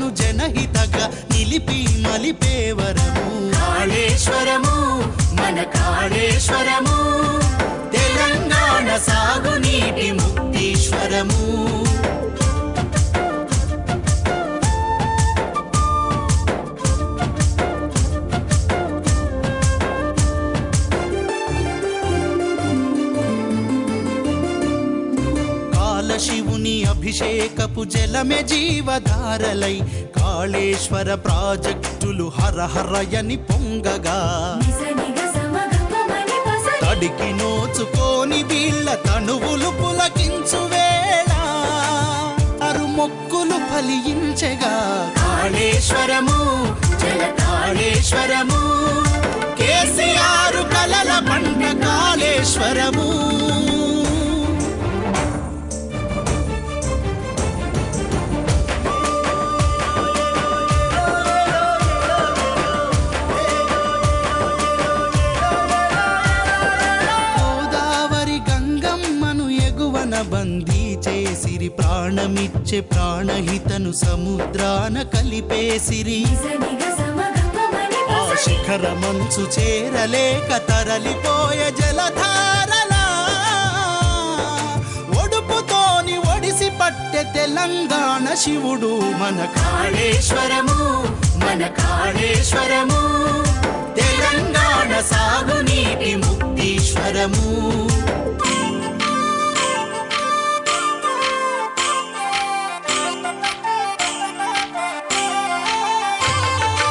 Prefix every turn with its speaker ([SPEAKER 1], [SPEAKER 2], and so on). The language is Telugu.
[SPEAKER 1] కాను జనహితగా నిలిపి మలిపేవరము.
[SPEAKER 2] కాళేశ్వరము మన కాళేశ్వరము.
[SPEAKER 1] తెలంగాణ సాగునీటి ముక్తీశ్వరము. కాలశివుని అభిషేకపు జలమే జీవధారలై కాళేశ్వర ప్రాజెక్టులు హరహరయని పొంగగా. తడికి నోచుకోని వీళ్ళ తనువులు పులకించు వేళ. అరు మొక్కులు ఫలించగా.
[SPEAKER 2] కాళేశ్వరము జల కాళేశ్వరము
[SPEAKER 1] కేసీఆర్ కలల పంట కాళేశ్వరము. బందీ చేసిరి ప్రాణమిచ్చే ప్రాణహితను సముద్రాన కలిపేసిరి. ఆ
[SPEAKER 2] పసరి
[SPEAKER 1] శిఖర మంచు చేరలేక తరలిపోయే జలధారల. ఒడుపుతోని ఒడిసి పట్టె తెలంగాణ శివుడు మన
[SPEAKER 2] కాళేశ్వరము మన కాళేశ్వరము.
[SPEAKER 1] తెలంగాణ సాగునీటి ముక్తీశ్వరము.